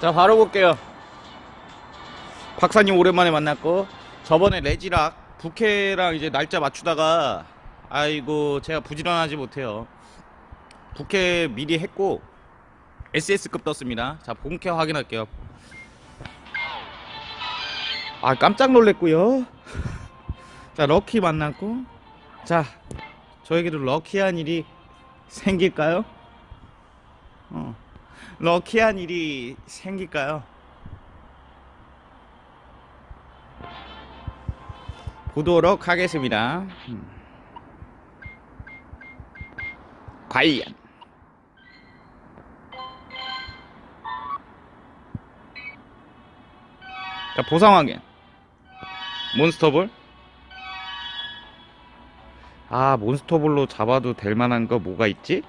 자 바로 볼게요. 박사님 오랜만에 만났고 저번에 레지락 부캐랑 이제 날짜 맞추다가 아이고 제가 부지런하지 못해요. 부캐 미리 했고 SS급 떴습니다. 자 본캐 확인할게요. 아 깜짝 놀랬고요. 자 럭키 만났고 자 저에게도 럭키한 일이 생길까요? 어. 럭키한 일이 생길까요? 보도록 하겠습니다. 음. 과연 자 보상 확인 몬스터볼 아 몬스터볼로 잡아도 될 만한 거 뭐가 있지?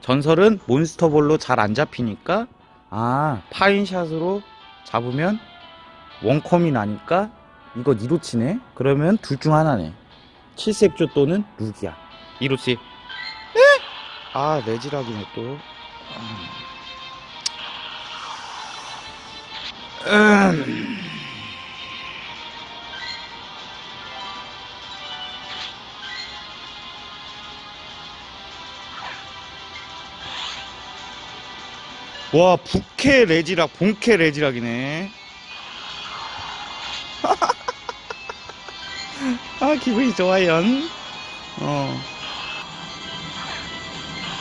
전설은 몬스터볼로 잘 안 잡히니까 아. 파인샷으로 잡으면 원컴이 나니까 이거 니로치네. 그러면 둘 중 하나네. 칠색조 또는 루기야. 니로치. 아 레지락이네 또. 음. 와 북캐 레지락 본캐 레지락이네. 아 기분이 좋아요. 어.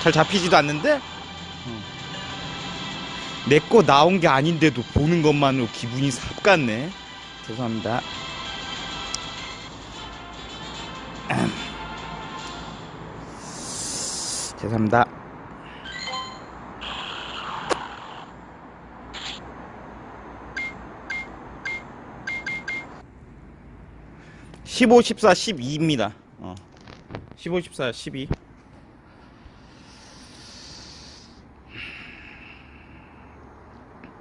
잘 잡히지도 않는데? 내거 나온 게 아닌데도 보는 것만으로 기분이 삽 같네. 죄송합니다. 죄송합니다 15, 14, 12입니다. 어. 15, 14, 12.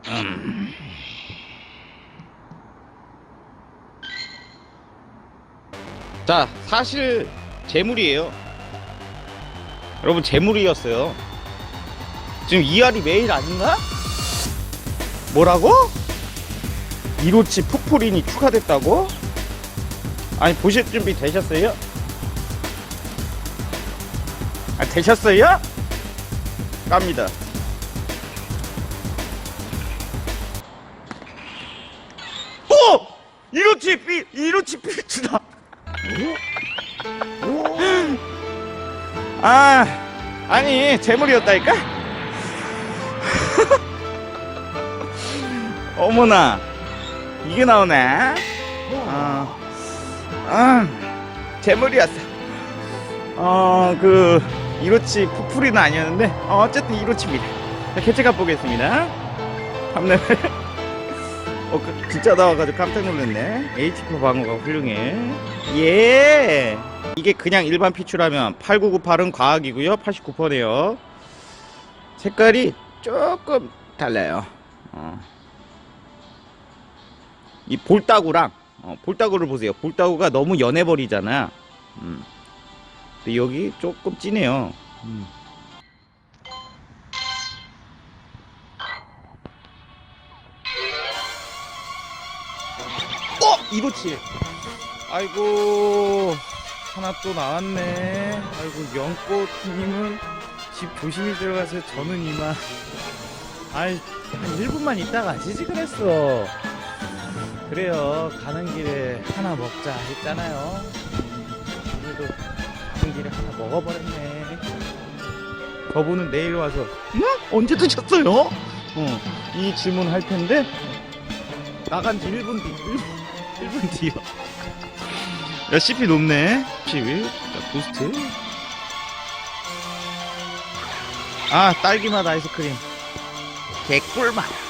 음. 자, 사실 재물이에요. 여러분 재물이었어요. 지금 이알이 매일 아닌가? 뭐라고? 이로치 푸푸린이 추가됐다고? 아니 보실 준비 되셨어요? 아 되셨어요? 깝니다 오! 이로치 삐 이로치 삐치다 아 아니 재물이었다니까 어머나 이게 나오네 어. 아, 재물이었어. 어, 그, 이로치 푸풀이는 아니었는데, 어, 어쨌든 이로치입니다. 자, 캡처가 보겠습니다. 3레벨. 어, 그, 진짜 나와가지고 깜짝 놀랐네. HP 방어가 훌륭해. 예! 이게 그냥 일반 피추라면 8998은 과학이고요 89%네요. 색깔이 조금 달라요. 어. 이 볼따구랑 어, 볼따구를 보세요. 볼따구가 너무 연해버리잖아. 음. 근데 여기 조금 진해요. 음. 어! 이로치! 아이고, 하나 또 나왔네. 아이고, 연꽃님은 집 조심히 들어가세요. 저는 이만. 아이, 한 1분만 있다 가시지 그랬어. 그래요. 가는 길에 하나 먹자 했잖아요. 그래도 가는 길에 하나 먹어버렸네. 저분은 내일 와서, 응? 언제 드셨어요? 어, 이 질문 할 텐데, 나간 지 1분 뒤, 1분, 1분 뒤요. 야, CP 높네. 11. 자, 부스트. 아, 딸기맛 아이스크림. 개꿀맛.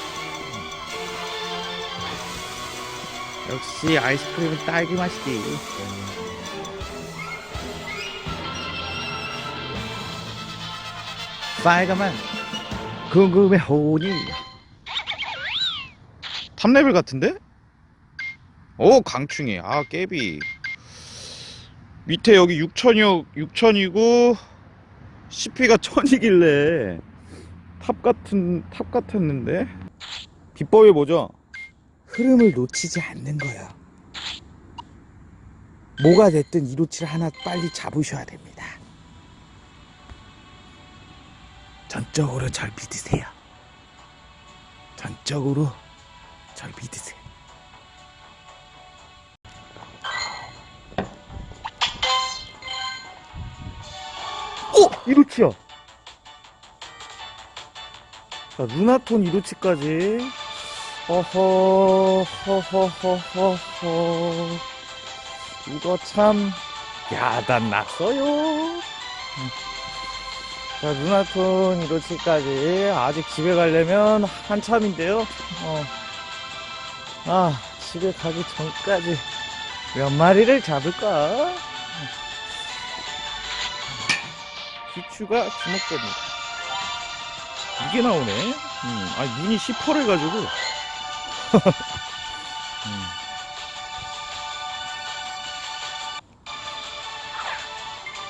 역시 아이스크림은 딸기 맛이지. 빨간맛 궁금해 호니. 탑레벨 같은데? 오 강충이 아 깨비 밑에 여기 6천이요 6천이고 CP가 1000이길래 탑 같은 탑 같았는데 기법이 뭐죠? 흐름을 놓치지 않는 거예요. 뭐가 됐든 이로치를 하나 빨리 잡으셔야 됩니다. 전적으로 절 믿으세요. 전적으로 절 믿으세요. 오! 이로치야! 자, 루나톤 이로치까지. 허허, 허허허허허. 이거 참, 야단 났어요. 음. 자, 루나톤 이로치까지. 아직 집에 가려면 한참인데요. 어. 아, 집에 가기 전까지 몇 마리를 잡을까? 비추가 주목됩니다. 이게 나오네. 음, 아 눈이 시퍼래가지고. 음.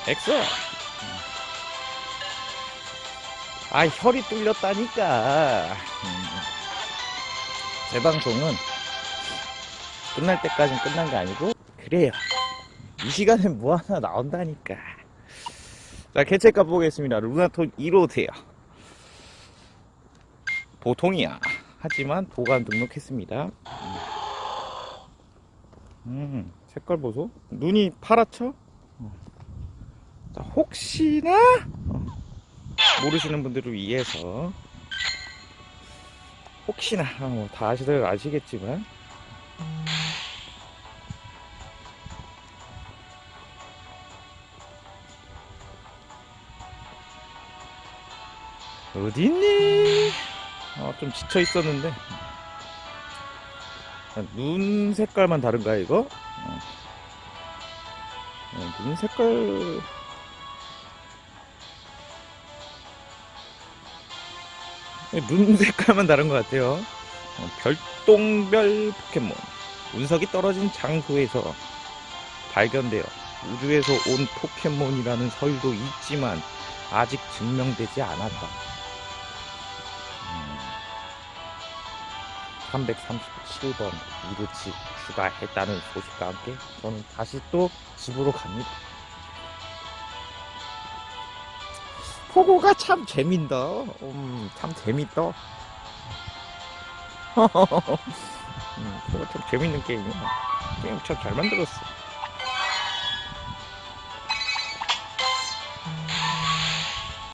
엑소. 음. 아 혈이 뚫렸다니까. 음. 제 방송은 끝날 때까진 끝난 게 아니고 그래요. 이 시간엔 뭐 하나 나온다니까. 자, 개체값 보겠습니다. 루나톤 1호세요. 보통이야. 하지만 보관 등록했습니다. 음, 색깔 보소. 눈이 파랗죠? 어. 자, 혹시나 어, 모르시는 분들을 위해서 혹시나 어, 뭐다 아시들 아시겠지만 어딨니? 어, 좀 지쳐 있었는데. 아, 눈 색깔만 다른가, 이거? 어. 어, 눈 색깔. 네, 눈 색깔만 다른 것 같아요. 어, 별똥별 포켓몬. 운석이 떨어진 장소에서 발견되어 우주에서 온 포켓몬이라는 설도 있지만 아직 증명되지 않았다. 337번 이루치 추가했다는 소식과 함께 저는 다시 또 집으로 갑니다. 포고가 참 재민다. 음, 참 재밌다. 음, 포고 참 재밌는 게임이야. 게임 참 잘 만들었어.